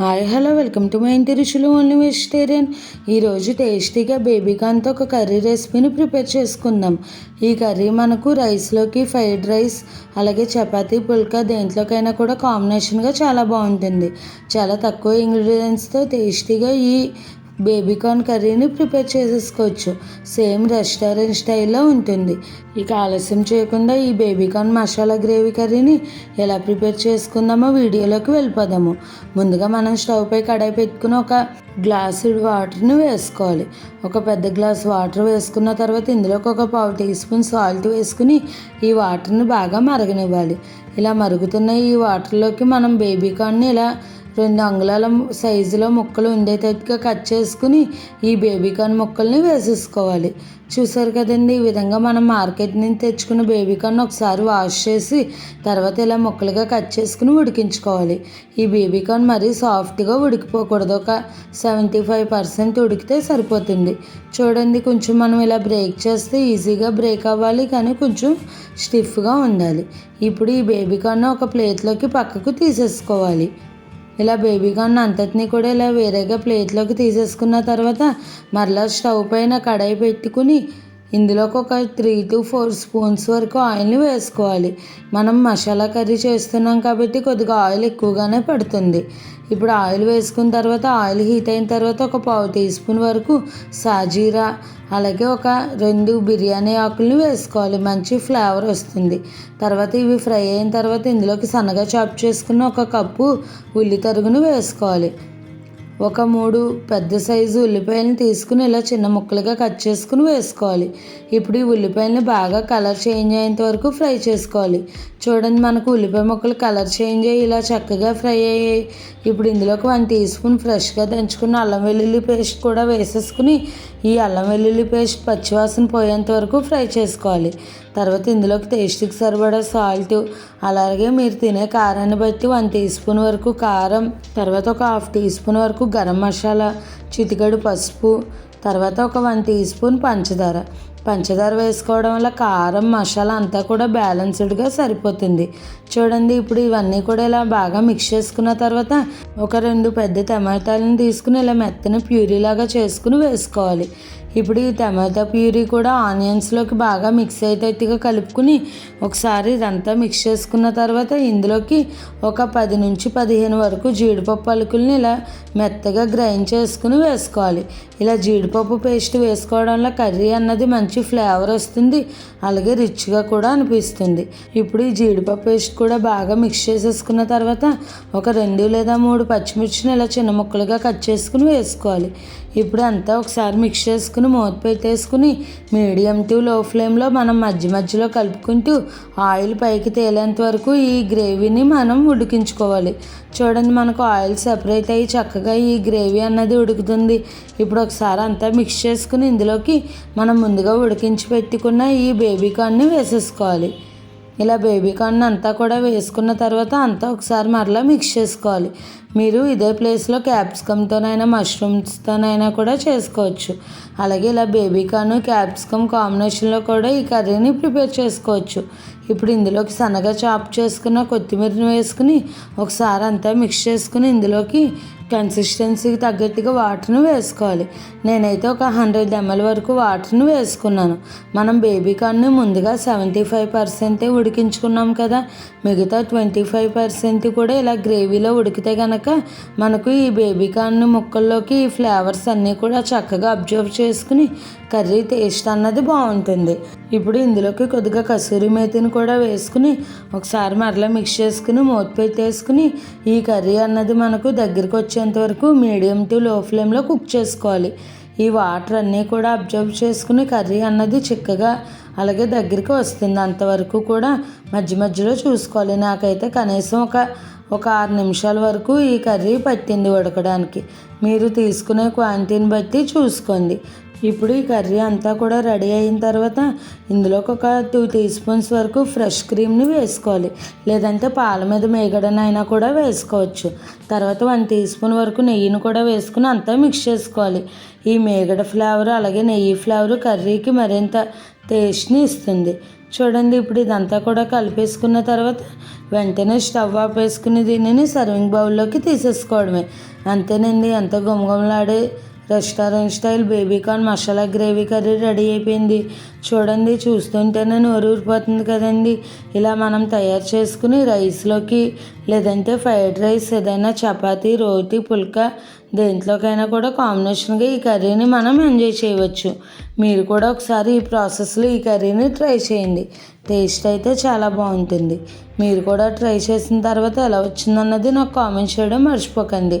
Hi hello welcome to my ఇంటి రుచులు only vegetarian. ఈరోజు టేస్టీగా బేబీకాన్తో ఒక కర్రీ రెసిపీని ప్రిపేర్ చేసుకుందాం. ఈ కర్రీ మనకు రైస్లోకి ఫ్రైడ్ రైస్ అలాగే చపాతీ పుల్కా దేంట్లోకైనా కూడా కాంబినేషన్గా చాలా బాగుంటుంది. చాలా తక్కువ ఇంగ్రీడియంట్స్తో టేస్టీగా ఈ బేబీకార్న్ కర్రీని ప్రిపేర్ చేసేసుకోవచ్చు. సేమ్ రెస్టారెంట్ స్టైల్లో ఉంటుంది. ఇక ఆలస్యం చేయకుండా ఈ బేబీకార్న్ మసాలా గ్రేవీ కర్రీని ఎలా ప్రిపేర్ చేసుకుందామో వీడియోలోకి వెళ్ళిపోదాము. ముందుగా మనం స్టవ్ పై కడాయి పెట్టుకుని ఒక గ్లాసు వాటర్ని వేసుకోవాలి. ఒక పెద్ద గ్లాస్ వాటర్ వేసుకున్న తర్వాత ఇందులోకి ఒక పావు టీ స్పూన్ సాల్ట్ వేసుకుని ఈ వాటర్ని బాగా మరగనివ్వాలి. ఇలా మరుగుతున్న ఈ వాటర్లోకి మనం బేబీకార్న్ని ఇలా రెండు అంగుళాల సైజులో ముక్కలు ఉండేటట్టుగా కట్ చేసుకుని ఈ బేబీకార్న్ ముక్కల్ని వేసేసుకోవాలి. చూసారు కదండి ఈ విధంగా మనం మార్కెట్ నుంచి తెచ్చుకున్న బేబీకార్న్ ఒకసారి వాష్ చేసి తర్వాత ఇలా ముక్కలుగా కట్ చేసుకుని ఉడికించుకోవాలి. ఈ బేబీకార్న్ మరీ సాఫ్ట్గా ఉడికిపోకూడదు. ఒక సెవెంటీ ఫైవ్ పర్సెంట్ ఉడికితే సరిపోతుంది. చూడండి కొంచెం మనం ఇలా బ్రేక్ చేస్తే ఈజీగా బ్రేక్ అవ్వాలి కానీ కొంచెం స్టిఫ్గా ఉండాలి. ఇప్పుడు ఈ బేబీకార్న్ ఒక ప్లేట్లోకి పక్కకు తీసేసుకోవాలి. ఇలా బేబీగా ఉన్న అంతటిని కూడా ఇలా వేరేగా ప్లేట్లోకి తీసేసుకున్న తర్వాత మరలా స్టవ్ పైన కడాయి పెట్టుకుని ఇందులోకి ఒక త్రీ టు ఫోర్ స్పూన్స్ వరకు ఆయిల్ని వేసుకోవాలి. మనం మసాలా కర్రీ చేస్తున్నాం కాబట్టి కొద్దిగా ఆయిల్ ఎక్కువగానే పడుతుంది. ఇప్పుడు ఆయిల్ వేసుకున్న తర్వాత ఆయిల్ హీట్ అయిన తర్వాత ఒక పావు టీ స్పూన్ వరకు సాజీరా అలాగే ఒక రెండు బిర్యానీ ఆకుల్ని వేసుకోవాలి. మంచి ఫ్లేవర్ వస్తుంది. తర్వాత ఇవి ఫ్రై అయిన తర్వాత ఇందులోకి సన్నగా చాప్ చేసుకున్న ఒక కప్పు ఉల్లి తరుగును వేసుకోవాలి. ఒక మూడు పెద్ద సైజు ఉల్లిపాయలను తీసుకుని ఇలా చిన్న ముక్కలుగా కట్ చేసుకుని వేసుకోవాలి. ఇప్పుడు ఈ ఉల్లిపాయలను బాగా కలర్ చేంజ్ అయ్యేంత వరకు ఫ్రై చేసుకోవాలి. చూడండి మనకు ఉల్లిపాయ ముక్కలు కలర్ చేంజ్ అయ్యి ఇలా చక్కగా ఫ్రై అయ్యాయి. ఇప్పుడు ఇందులోకి వన్ టీ స్పూన్ ఫ్రెష్గా దంచుకున్న అల్లం వెల్లుల్లి పేస్ట్ కూడా వేసేసుకుని ఈ అల్లం వెల్లుల్లి పేస్ట్ పచ్చివాసన పోయేంత వరకు ఫ్రై చేసుకోవాలి. తర్వాత ఇందులోకి టేస్ట్కి సరిపడా సాల్ట్ అలాగే మీరు తినే కారాన్ని బట్టి వన్ టీ స్పూన్ వరకు కారం తర్వాత ఒక హాఫ్ టీ స్పూన్ వరకు గరం మసాలా చితికడు పసుపు తర్వాత ఒక వన్ టీ స్పూన్ పంచదార. పంచదార వేసుకోవడం వల్ల కారం మసాలా అంతా కూడా బ్యాలెన్స్డ్గా సరిపోతుంది. చూడండి ఇప్పుడు ఇవన్నీ కూడా ఇలా బాగా మిక్స్ చేసుకున్న తర్వాత ఒక రెండు పెద్ద టమాటాలను తీసుకుని ఇలా మెత్తని ప్యూరీలాగా చేసుకుని వేసుకోవాలి. ఇప్పుడు ఈ టమాటా ప్యూరీ కూడా ఆనియన్స్లోకి బాగా మిక్స్ అయ్యేటట్టుగా కలుపుకుని ఒకసారి ఇదంతా మిక్స్ చేసుకున్న తర్వాత ఇందులోకి ఒక పది నుంచి పదిహేను వరకు జీడిపప్పు పలుకుల్ని ఇలా మెత్తగా గ్రైండ్ చేసుకుని వేసుకోవాలి. ఇలా జీడిపప్పు పేస్ట్ వేసుకోవడం వల్ల కర్రీ అన్నది మంచి ఫ్లేవర్ వస్తుంది అలాగే రిచ్గా కూడా అనిపిస్తుంది. ఇప్పుడు ఈ జీడిపప్పు పేస్ట్ కూడా బాగా మిక్స్ చేసేసుకున్న తర్వాత ఒక రెండు లేదా మూడు పచ్చిమిర్చిని ఇలా చిన్న ముక్కలుగా కట్ చేసుకుని వేసుకోవాలి. ఇప్పుడు అంతా ఒకసారి మిక్స్ చేసుకుని మూత పెట్టేసుకుని మీడియం టు లో ఫ్లేమ్లో మనం మధ్య మధ్యలో కలుపుకుంటూ ఆయిల్ పైకి తేలేంత వరకు ఈ గ్రేవీని మనం ఉడికించుకోవాలి. చూడండి మనకు ఆయిల్ సెపరేట్ అయ్యి చక్కగా ఈ గ్రేవీ అన్నది ఉడుకుతుంది. ఇప్పుడు ఒకసారి అంతా మిక్స్ చేసుకుని ఇందులోకి మనం ముందుగా ఉడికించి పెట్టుకున్న ఈ బేబీ కార్న్ని వేసేసుకోవాలి. ఇలా బేబీ కార్న్ అంతా కూడా వేసుకున్న తర్వాత అంతా ఒకసారి మరలా మిక్స్ చేసుకోవాలి. మీరు ఇదే ప్లేస్లో క్యాప్సికమ్తోనైనా మష్రూమ్స్తోనైనా కూడా చేసుకోవచ్చు. అలాగే ఇలా బేబీ కార్న్ క్యాప్సికమ్ కాంబినేషన్లో కూడా ఈ కర్రీని ప్రిపేర్ చేసుకోవచ్చు. ఇప్పుడు ఇందులోకి సన్నగా చాప్ చేసుకున్న కొత్తిమీరని వేసుకుని ఒకసారి అంతా మిక్స్ చేసుకుని ఇందులోకి కన్సిస్టెన్సీకి తగ్గట్టుగా వాటర్ను వేసుకోవాలి. నేనైతే ఒక హండ్రెడ్ ఎంఎల్ వరకు వాటర్ను వేసుకున్నాను. మనం బేబీ కార్న్ని ముందుగా సెవెంటీ ఫైవ్ పర్సెంటే ఉడికించుకున్నాం కదా మిగతా ట్వంటీ ఫైవ్ పర్సెంట్ కూడా ఇలా గ్రేవీలో ఉడికితే కనుక మనకు ఈ బేబీ కార్న్ ముక్కల్లోకి ఈ ఫ్లేవర్స్ అన్నీ కూడా చక్కగా అబ్జర్వ్ చేసుకుని కర్రీ టేస్ట్ అన్నది బాగుంటుంది. ఇప్పుడు ఇందులోకి కొద్దిగా కసూరి మేతిని కూడా వేసుకుని ఒకసారి మరలా మిక్స్ చేసుకుని మూత పెట్టేసుకుని ఈ కర్రీ అన్నది మనకు దగ్గరికి వచ్చేంత వరకు మీడియం టు లో ఫ్లేమ్లో కుక్ చేసుకోవాలి. ఈ వాటర్ అన్నీ కూడా అబ్జర్వ్ చేసుకుని కర్రీ అన్నది చిక్కగా అలాగే దగ్గరికి వస్తుంది. అంతవరకు కూడా మధ్య మధ్యలో చూసుకోవాలి. నాకైతే కనీసం ఒక ఒక ఆరు నిమిషాల వరకు ఈ కర్రీ పట్టింది ఉడకడానికి. మీరు తీసుకునే క్వాంటిటీని బట్టి చూసుకోండి. ఇప్పుడు ఈ కర్రీ అంతా కూడా రెడీ అయిన తర్వాత ఇందులోకి ఒక టూ టీ స్పూన్స్ వరకు ఫ్రెష్ క్రీమ్ని వేసుకోవాలి. లేదంటే పాల మీద మేగడనైనా కూడా వేసుకోవచ్చు. తర్వాత వన్ టీ స్పూన్ వరకు నెయ్యిని కూడా వేసుకుని అంతా మిక్స్ చేసుకోవాలి. ఈ మేగడ ఫ్లేవర్ అలాగే నెయ్యి ఫ్లేవర్ కర్రీకి మరింత టేస్ట్ని ఇస్తుంది. చూడండి ఇప్పుడు ఇదంతా కూడా కలిపేసుకున్న తర్వాత వెంటనే స్టవ్ ఆపేసుకుని దీనిని సర్వింగ్ బౌల్లోకి తీసేసుకోవడమే. అంతేనండి ఎంత గుమగుమలాడే restaurant style baby corn masala gravy curry ready అయిపోయింది. చూడండి చూస్తుంటేనే నోరు ఊరిపోతుంది కదండి. ఇలా మనం తయారు చేసుకుని రైస్లోకి లేదంటే ఫ్రైడ్ రైస్ ఏదైనా చపాతీ రోటీ పుల్కా దేంట్లోకైనా కూడా కాంబినేషన్గా ఈ కర్రీని మనం ఎంజాయ్ చేయవచ్చు. మీరు కూడా ఒకసారి ఈ ప్రాసెస్లో ఈ కర్రీని ట్రై చేయండి. టేస్ట్ అయితే చాలా బాగుంటుంది. మీరు కూడా ట్రై చేసిన తర్వాత ఎలా వచ్చిందన్నది నాకు కామెంట్ చేయడం మర్చిపోకండి.